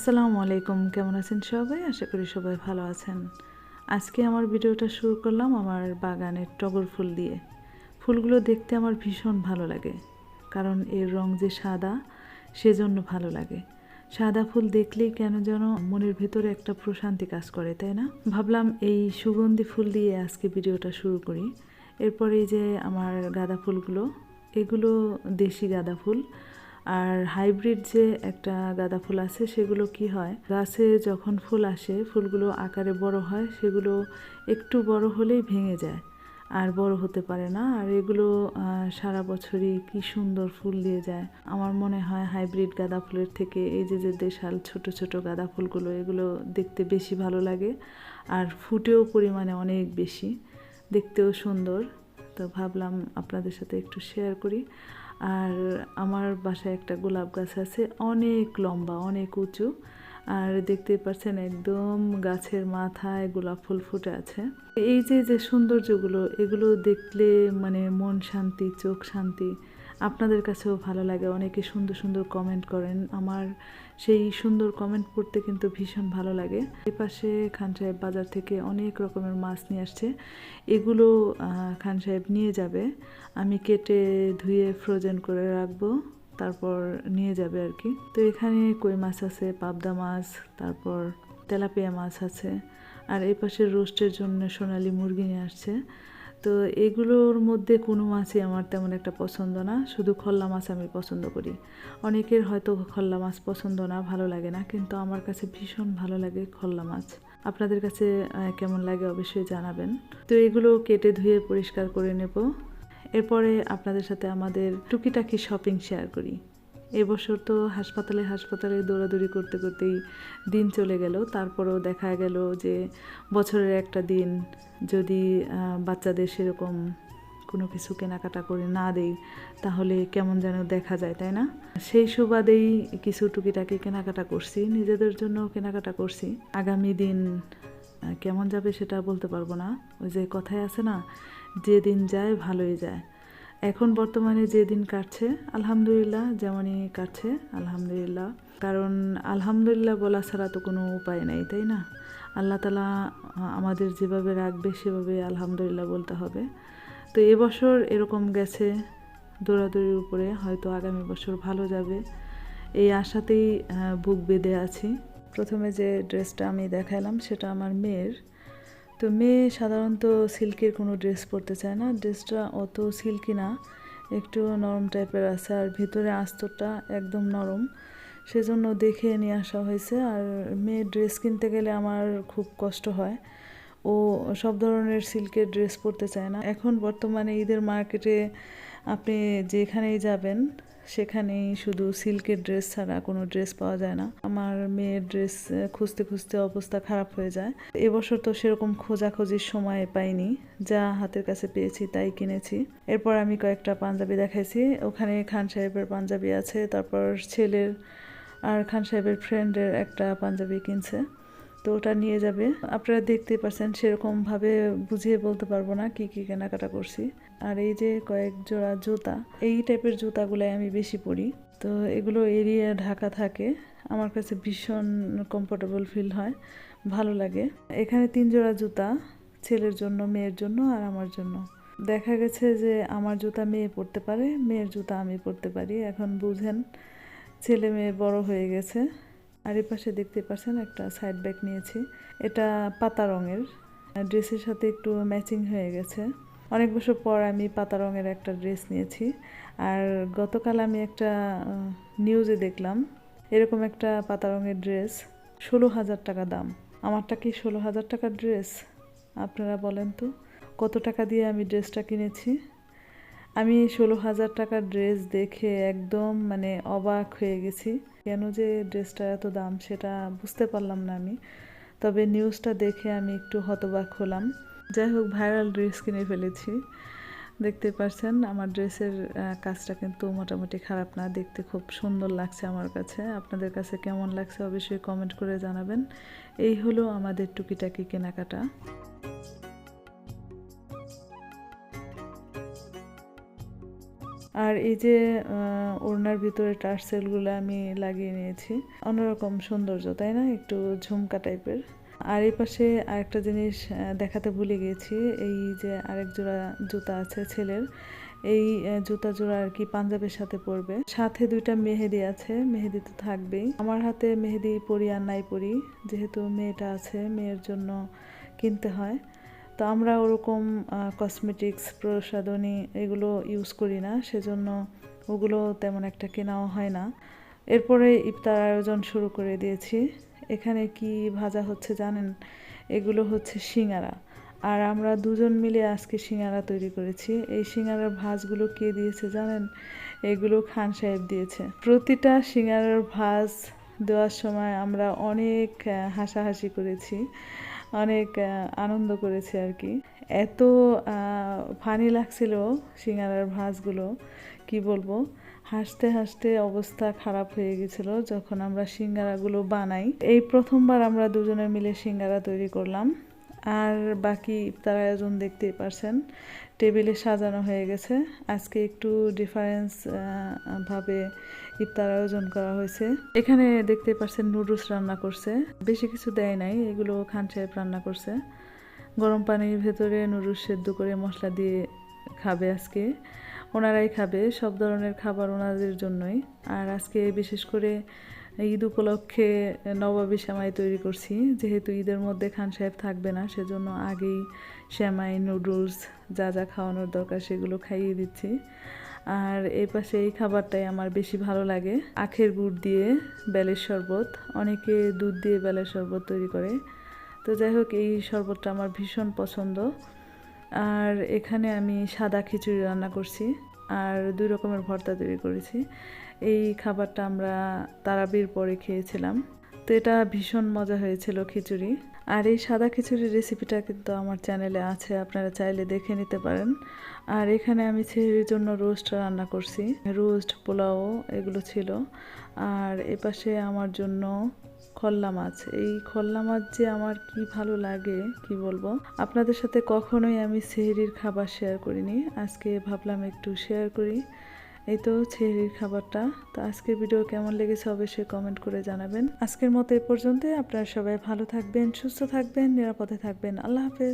আসসালামু আলাইকুম, কেমন আছেন সবাই? আশা করি সবাই ভালো আছেন। আজকে আমার ভিডিওটা শুরু করলাম আমার বাগানের টগর ফুল দিয়ে। ফুলগুলো দেখতে আমার ভীষণ ভালো লাগে, কারণ এর রং যে সাদা, সেজন্য ভালো লাগে। সাদা ফুল দেখলেই কেন যেন মনের ভেতরে একটা প্রশান্তি কাজ করে, তাই না? ভাবলাম এই সুগন্ধি ফুল দিয়ে আজকে ভিডিওটা শুরু করি। এরপরে এই যে আমার গাঁদা ফুলগুলো, এগুলো দেশি গাঁদা ফুল। আর হাইব্রিড যে একটা গাঁদা ফুল আছে, সেগুলো কি হয়? গাছে যখন ফুল আসে, ফুলগুলো আকারে বড় হয়, সেগুলো একটু বড় হলেই ভেঙে যায়। আর বড় হতে পারে না। আর এগুলো সারা বছরই কি সুন্দর ফুল দিয়ে যায়। আমার মনে হয় হাইব্রিড গাঁদা ফুলের থেকে এই যে যে দেশাল ছোট ছোট গাঁদা ফুলগুলো, এগুলো দেখতে বেশি ভালো লাগে। আর ফুটেও পরিমাণে অনেক বেশি। দেখতেও সুন্দর। তো ভাবলাম আপনাদের সাথে একটু শেয়ার করি। আর আমার বাসায় একটা গোলাপ গাছ আছে, অনেক লম্বা, অনেক উঁচু। আর দেখতে পাচ্ছেন একদম গাছের মাথায় গোলাপ ফুল ফুটে আছে। এই যে যে সৌন্দর্যগুলো, এগুলো দেখলে মানে মন শান্তি, চোখ শান্তি, আপনাদের কাছেও ভালো লাগে। অনেকে সুন্দর সুন্দর কমেন্ট করেন। আমার সেই সুন্দর কমেন্ট পড়তে কিন্তু ভীষণ ভালো লাগে। এই পাশে খান সাহেব বাজার থেকে অনেক রকমের মাছ নিয়ে আসছে। এগুলো খান সাহেব নিয়ে যাবে। আমি কেটে ধুয়ে ফ্রোজেন করে রাখব, তারপর নিয়ে যাবে আর কি। তো এখানে কই মাছ আছে? পাবদা মাছ, তারপর তেলাপিয়া মাছ আছে। আর এই পাশে রোস্টের জন্য সোনালি মুরগি নিয়ে আসছে। তো এগুলোর মধ্যে কোনো মাছই আমার তেমন একটা পছন্দ না। শুধু খল্লা মাছ আমি পছন্দ করি। অনেকের হয়তো খল্লা মাছ পছন্দ না, ভালো লাগে না, কিন্তু আমার কাছে ভীষণ ভালো লাগে খল্লা মাছ। আপনাদের কাছে কেমন লাগে অবশ্যই জানাবেন। তো এগুলো কেটে ধুয়ে পরিষ্কার করে নেব। এরপরে আপনাদের সাথে আমাদের টুকিটাকি শপিং শেয়ার করি। এবছর তো হাসপাতালে হাসপাতালে দৌড়াদৌড়ি করতে করতেই দিন চলে গেল। তারপরেও দেখা গেল যে বছরের একটা দিন যদি বাচ্চাদের সেরকম কোনো কিছু কেনাকাটা করে না দেই, তাহলে কেমন যেন দেখা যায়, তাই না? সেই সুবাদেই কিছু টুকিটাকি কেনাকাটা করছি, নিজেদের জন্য কেনাকাটা করছি। আগামী দিন কেমন যাবে সেটা বলতে পারব না। ওই যে কথায় আছে না, যে দিন যায়, ভালোই যায়। এখন বর্তমানে যে দিন কাটছে, আলহামদুলিল্লাহ যেমনই কাটছে, আলহামদুলিল্লাহ। কারণ আলহামদুলিল্লাহ বলা ছাড়া তো কোনো উপায় নেই, তাই না? আল্লাহ তালা আমাদের যেভাবে রাখবে সেভাবে আলহামদুলিল্লাহ বলতে হবে। তো এবছর এরকম গেছে দৌড়াদৌড়ির উপরে, হয়তো আগামী বছর ভালো যাবে। এই আশাতেই বুক বেঁধে আছি। প্রথমে যে ড্রেসটা আমি দেখালাম সেটা আমার মেয়ের। তো মেয়ে সাধারণত সিল্কের কোনো ড্রেস পরতে চায় না। ড্রেসটা অত সিল্কি না, একটু নরম টাইপের আছে আর ভিতরে আস্তরটা একদম নরম। সেজন্য দেখে নিয়ে আসা হয়েছে। আর মেয়ের ড্রেস কিনতে গেলে আমার খুব কষ্ট হয়। ও সব ধরনের সিল্কের ড্রেস পরতে চায় না। এখন বর্তমানে ঈদের মার্কেটে আপনি যেখানেই যাবেন সেখানেই শুধু সিল্কের ড্রেস ছাড়া কোনো ড্রেস পাওয়া যায় না। আমার মেয়ের ড্রেস খুঁজতে খুঁজতে অবস্থা খারাপ হয়ে যায়। এবছর তো সেরকম খোঁজাখুঁজির সময় পাইনি। যা হাতের কাছে পেয়েছি তাই কিনেছি। এরপর আমি কয়েকটা পাঞ্জাবি দেখাইছি। ওখানে খান সাহেবের পাঞ্জাবি আছে, তারপর ছেলের আর খান সাহেবের ফ্রেন্ডের একটা পাঞ্জাবি কিনছে। তো ওটা নিয়ে যাবে। আপনারা দেখতেই পাচ্ছেন সেরকমভাবে বুঝিয়ে বলতে পারব না কি কি কেনাকাটা করছি। আর এই যে কয়েক জোড়া জুতা, এই টাইপের জুতাগুলাই আমি বেশি পরি। তো এগুলো এরিয়া ঢাকা থাকে, আমার কাছে ভীষণ কমফোর্টেবল ফিল হয়, ভালো লাগে। এখানে তিন জোড়া জুতা, ছেলের জন্য, মেয়ের জন্য আর আমার জন্য। দেখা গেছে যে আমার জুতা মেয়ে পরতে পারে, মেয়ের জুতা আমি পরতে পারি। এখন বুঝেন, ছেলে মেয়ে বড় হয়ে গেছে। আর এ পাশে দেখতে পাচ্ছেন একটা সাইড ব্যাগ নিয়েছি। এটা পাতা রঙের। ড্রেসের সাথে একটু ম্যাচিং হয়ে গেছে। অনেক বছর পর আমি পাতা রঙের একটা ড্রেস নিয়েছি। আর গতকাল আমি একটা নিউজে দেখলাম, এরকম একটা পাতা রঙের ড্রেস ষোলো হাজার টাকা দাম। আমারটা কি ষোলো হাজার টাকার ড্রেস আপনারা বলেন তো। কত টাকা দিয়ে আমি ড্রেসটা কিনেছি? আমি ষোলো হাজার টাকার ড্রেস দেখে একদম মানে অবাক হয়ে গেছি। কেন যে ড্রেসটা এত দাম সেটা বুঝতে পারলাম না আমি। তবে নিউজটা দেখে আমি একটু হতবাক হলাম। যাই হোক ভাইরাল ড্রেস কিনে ফেলেছি। দেখতে পাচ্ছেন আমার ড্রেসের কাজটা কিন্তু মোটামুটি খারাপ না। দেখতে খুব সুন্দর লাগছে আমার কাছে। আপনাদের কাছে কেমন লাগছে অবশ্যই কমেন্ট করে জানাবেন। এই হলো আমাদের টুকিটাকি কেনাকাটা। আর এই যে ওড়নার ভিতরে টার্সেলগুলো আমি লাগিয়ে নিয়েছি। অন্যরকম সৌন্দর্য, তাই না? একটু ঝুমকা টাইপের। আর এই পাশে আরেকটা জিনিস দেখাতে ভুলে গিয়েছি এই যে আরেক জোড়া জুতা আছে ছেলের। এই জুতা জোড়া আর কি পাঞ্জাবের সাথে পরবে। সাথে দুইটা মেহেদি আছে, মেহেদি তো থাকবেই। আমার হাতে মেহেদি পরি আর নাই পরি। যেহেতু মেয়েটা আছে, মেয়ের জন্য কিনতে হয়। তো আমরা ওরকম কসমেটিক্স প্রসাধনী এগুলো ইউজ করি না, সেজন্য ওগুলো তেমন একটা কেনাও হয় না। এরপরে ইফতার আয়োজন শুরু করে দিয়েছি। এখানে কি ভাজা হচ্ছে জানেন? এগুলো হচ্ছে সিঙ্গারা। আর আমরা দুজন মিলে আজকে সিঙ্গারা তৈরি করেছি। এই সিঙ্গারার ভাজগুলো কে দিয়েছে জানেন? এগুলো খান সাহেব দিয়েছে। প্রতিটা সিঙ্গারার ভাজ দেওয়ার সময় আমরা অনেক হাসাহাসি করেছি। অনেক আনন্দ করেছি আর কি। এত ফানি লাগছিল সিঙ্গারার ভাঁজগুলো, কি বলব? হাসতে হাসতে অবস্থা খারাপ হয়ে গেছিল যখন আমরা সিঙ্গারাগুলো বানাই। এই প্রথমবার আমরা দুজনে মিলে সিঙ্গারা তৈরি করলাম। আর বাকি ইফতার আয়োজন দেখতেই পারছেন। টেবিলে সাজানো হয়ে গেছে। আজকে একটু ডিফারেন্স ভাবে ইফতার আয়োজন করা হয়েছে। এখানে দেখতে পারছেন নুডলস রান্না করছে। বেশি কিছু দেয় নাই, এগুলো খান সাহেব রান্না করছে। গরম পানির ভেতরে নুডলস সেদ্ধ করে মশলা দিয়ে খাবে আজকে। ওনারাই খাবে, সব ধরনের খাবার ওনাদের জন্যই। আর আজকে বিশেষ করে ঈদ উপলক্ষে নবাবী শ্যামাই তৈরি করছি। যেহেতু ঈদের মধ্যে খান সাহেব থাকবে না, সেজন্য আগেই শ্যামাই নুডলস, যা যা খাওয়ানোর দরকার সেগুলো খাইয়ে দিচ্ছি। আর এই পাশে এই খাবারটাই আমার বেশি ভালো লাগে। আখের গুড় দিয়ে বেলের শরবত। অনেকে দুধ দিয়ে বেলের শরবত তৈরি করে। তো যাই হোক, এই শরবতটা আমার ভীষণ পছন্দ। আর এখানে আমি সাদা খিচুড়ি রান্না করছি। আর দুই রকমের ভর্তা তৈরি করেছি। এই খাবারটা আমরা তারাবির পরে খেয়েছিলাম। তো এটা ভীষণ মজা হয়েছিল খিচুড়ি। আর এই সাদা খিচুড়ির রেসিপিটা কিন্তু আমার চ্যানেলে আছে, আপনারা চাইলে দেখে নিতে পারেন। আর এখানে আমি ছেলের জন্য রোস্ট রান্না করছি। রোস্ট পোলাও এগুলো ছিল। আর এপাশে আমার জন্য খল্লা মাছ। এই খল্লা মাছ যে আমার কি ভালো লাগে, কি বলব? আপনাদের সাথে কখনোই আমি সেহরির খাবার শেয়ার করিনি। আজকে ভাবলাম একটু শেয়ার করি। এই তো ছেহরির খাবারটা। তো আজকের ভিডিও কেমন লেগেছে অবশ্যই কমেন্ট করে জানাবেন। আজকের মতো এ পর্যন্ত আপনারা সবাই ভালো থাকবেন, সুস্থ থাকবেন, নিরাপদে থাকবেন। আল্লাহ হাফেজ।